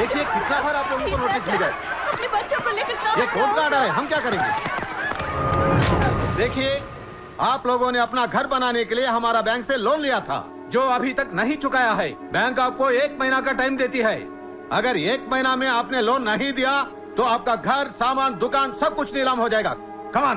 बार आप लोगों को नोटिस मिल गए अपने बच्चों को लेकर ये कोर्ट का है? हम क्या करेंगे? देखिए आप लोगों ने अपना घर बनाने के लिए हमारा बैंक से लोन लिया था जो अभी तक नहीं चुकाया है। बैंक आपको एक महीना का टाइम देती है। अगर एक महीना में आपने लोन नहीं दिया तो आपका घर सामान दुकान सब कुछ नीलाम हो जाएगा। कमान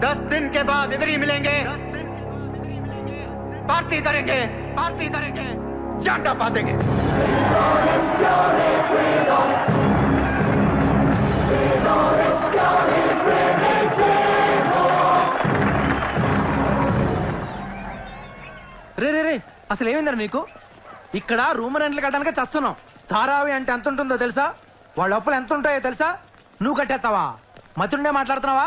పేరు సూర్య దస్ దిన్ के बाद इधर ही मिलेंगे पार्टी करेंगे पार्टी करेंगे झंडा पातेंगे రే రే రే అసలు ఏమైందని నీకు ఇక్కడ రూమ్ రెంట్లు కట్టడానికి చస్తున్నాం ధారావి అంటే ఎంత ఉంటుందో తెలుసా వాళ్ళ అప్పులు ఎంత ఉంటాయో తెలుసా నువ్వు కట్టేస్తావా మతుండే మాట్లాడుతున్నావా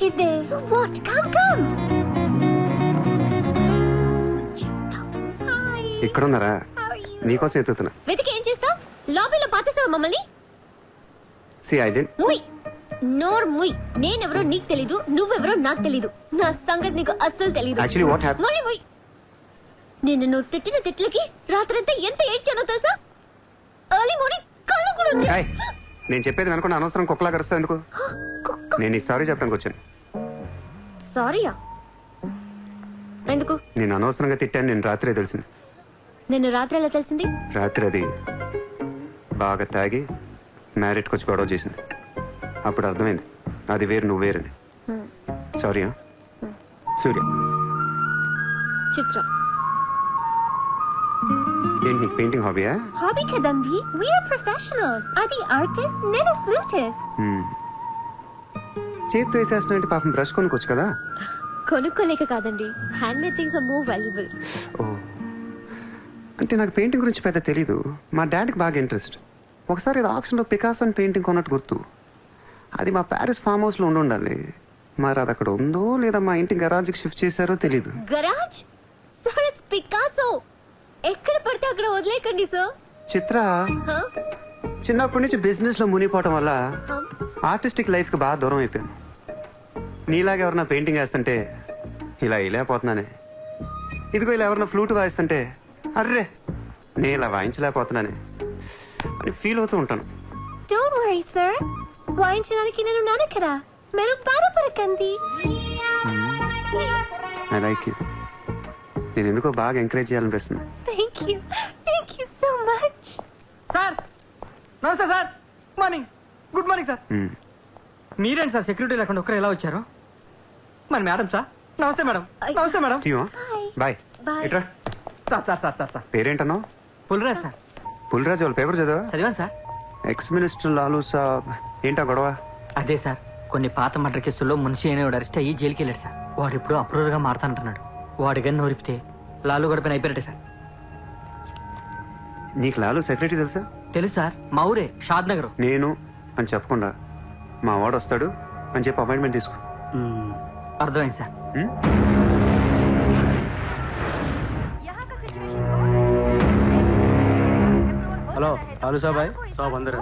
they so what come come ఇక్కడున్నారా? నీకోసం ఎత్తుతున్నా. వెతికి ఏం చేస్తావు? లాబీలో పాతిస్తావా మమ్మల్ని? సి ఐ డెంట్ ముయ్. నోర్ ముయ్. నేనెవరో నీకు తెలీదు నువ్వెవరో నాకు తెలీదు. నా సంగతి నీకు అస్సలు తెలీదు. ముయ్ నిన్ను నువ్వు తిట్టిన తిట్లకి రాత్రంతా ఎంత ఏడ్చానో తెలుసా? ఎర్లీ మార్నింగ్ కళ్ళు కూడా వచ్చాయి. నేను చెప్పేది వెనకుండా అనవసరం కుక్కలా కరుస్తా ఎందుకు? నేను ఈ సారీ చెప్పడానికి వచ్చాను. సారీయా? ఎందుకు? నేను అనవసరంగా తిట్టాను నేను రాత్రే తెలిసింది. నిన్ను రాత్రి ఎలా తెలిసింది? రాత్రి అది బాగా తాగి మ్యారెట్కి వచ్చి గొడవ చేసింది. అప్పుడు అర్థమైంది. అది వేరు నువ్వు వేరని. సారీ సూర్య. చిత్ర. ఏంటి నీకు పెయింటింగ్ హాబీయా హాబీ కదండి వీఆర్ ప్రొఫెషనల్స్ అది ఆర్టిస్ట్ నేను ఫ్లూటిస్ట్ చేతితో వేసేస్తున్నా పాపం? బ్రష్ కొనుక్కోవచ్చు కదా? కొనుక్కోలేక కాదండి. Hand made things are more valuable ఓ. అంటే నాకు పెయింటింగ్ గురించి పెద్ద తెలీదు. మా డాడీకి బాగా ఇంట్రెస్ట్ ఒకసారి ఇది ఆప్షన్లో పికాసో అని పెయింటింగ్ కొన్నట్టు గుర్తు. అది మా ప్యారిస్ ఫామ్ హౌస్లో ఉండి ఉండాలి. మరి అది అక్కడ ఉందో లేదా మా ఇంటి గరాజ్కి షిఫ్ట్ చేశారో తెలీదు. గరాజ్ సార్ ఇట్స్ పికాసో ఎక్కడ పడితే అక్కడ వదిలేకండి సార్ చిత్ర చిన్నప్పటి నుంచి బిజినెస్లో మునిగిపోవటం వల్ల ఆర్టిస్టిక్ లైఫ్కి బాగా దూరం అయిపోయాను. నీలాగా ఎవరన్నా పెయింటింగ్ వేస్తుంటే ఇలా వేయలేకపోతున్నానే ఇదిగో ఇలా ఎవరన్నా ఫ్లూట్ వాయిస్తుంటే అర్రే నేను ఇలా వాయించలేకపోతున్నానే అని ఫీల్ అవుతూ ఉంటాను. డోంట్ వరీ సార్ వాయించడానికి నేను ఉన్నాను కదా మీరు బాధపడకండి ఐ లైక్ యూ నేను ఎందుకో బాగా ఎంకరేజ్ చేయాలనిపిస్తుంది thank you thank you so much sir నమస్తే sir good morning good morning sir. మీరేంటి సార్ సెక్యూరిటీ లేకుండా ఒక్కరు ఎలా వచ్చారు? మరి మేడం సార్ నమస్తే మేడం నమస్తే మేడం. Bye Bye. ఇట్రా sir sir sir sir sir పేరేంటన్నావు? పుల్రా సార్ పులిరాజు వాళ్ళ పేపర్ చదివా? చదివాను sir ex minister Lalu sahab. ఏంటా గొడవ? అదే సార్ కొన్ని పాత మర్డర్ కేసుల్లో మున్షి అనేవాడు అరెస్ట్ అయ్యి జైలుకి వెళ్ళాడు సార్ వాడు ఇప్పుడు అప్రూవర్గా మారుతానంటున్నాడు. వాడి గన్ను ఒరిపితే లాలు గడపని అయిపోయినట్టే సార్. నీకు లాలు సెక్రటరీ తెలుసా? తెలుసు సార్. మా ఊరే షాద్ నగర్. నేను అని చెప్పకుండా మా వాడు వస్తాడు అని చెప్పి అపాయింట్మెంట్ తీసుకో. అర్థమైంది సార్. హలో హలో సాబాయ్ సాబ్ అందరూ.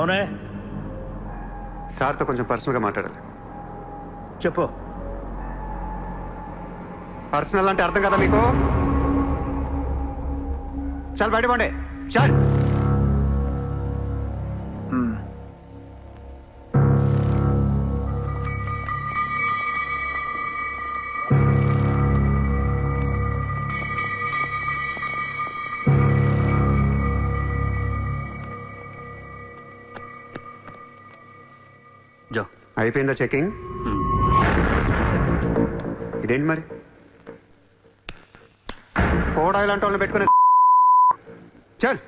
అవునే? సార్తో కొంచెం పర్సనల్గా మాట్లాడాలి. చెప్పు. పర్సనల్ అంటే అర్థం కదా మీకు? చాలు బయట పండే. చాలు. అయిపోయిందా చెకింగ్? ఇదేంటి మరి? కోడా ఇలాంటి వాళ్ళని పెట్టుకునే చల్!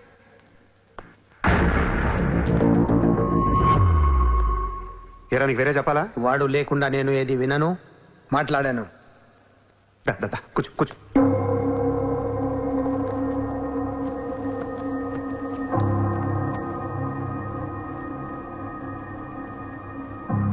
ఏరా నీకు వేరే చెప్పాలా? వాడు లేకుండా నేను ఏది వినను మాట్లాడాను. కూర్చో కూర్చో.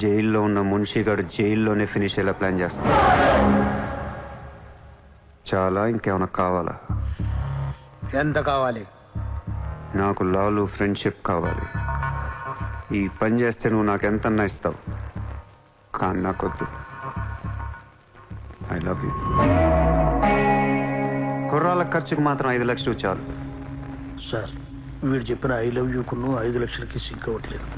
జైల్లో ఉన్న మున్షిగాడు జైల్లోనే ఫినిష్ అయ్యేలా ప్లాన్ చేస్తాడు. చాలా ఇంకేమైనా కావాలా? ఎంత కావాలి? నాకు లాలు ఫ్రెండ్షిప్ కావాలి. ఈ పని చేస్తే నువ్వు నాకు ఎంతన్నా ఇస్తావు. కానీ నాకొద్దు. ఐ లవ్ యూ కుర్రాల ఖర్చుకు మాత్రం ఐదు లక్షలు చాలు. సార్ వీడు చెప్పిన ఐ లవ్ యూ కున్ను ఐదు లక్షలకి సింక్ అవ్వట్లేదు.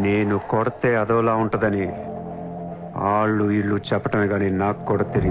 నేను కొడితే అదోలా ఉంటుందని ఆళ్ళు ఇల్లు చెప్పటమే కానీ నాకు కూడా తెలియదు